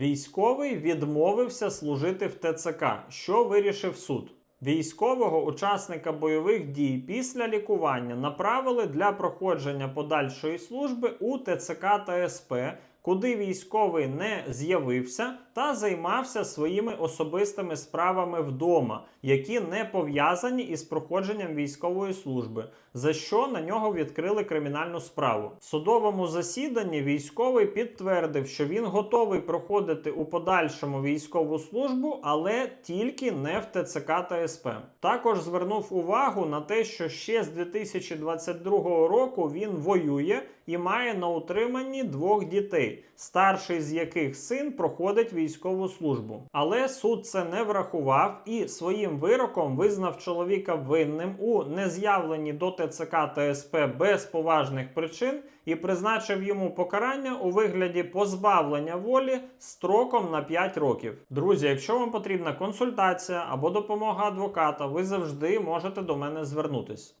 Військовий відмовився служити в ТЦК. Що вирішив суд? Військового учасника бойових дій після лікування направили для проходження подальшої служби у ТЦК та СП, куди військовий не з'явився та займався своїми особистими справами вдома, які не пов'язані із проходженням військової служби, за що на нього відкрили кримінальну справу. В судовому засіданні військовий підтвердив, що він готовий проходити у подальшому військову службу, але тільки не в ТЦК та СП. Також звернув увагу на те, що ще з 2022 року він воює і має на утриманні двох дітей, старший з яких син проходить військову службу. Але суд це не врахував і своїм вироком визнав чоловіка винним у нез'явленні до ТЦК та СП без поважних причин і призначив йому покарання у вигляді позбавлення волі строком на 5 років. Друзі, якщо вам потрібна консультація або допомога адвоката, ви завжди можете до мене звернутись.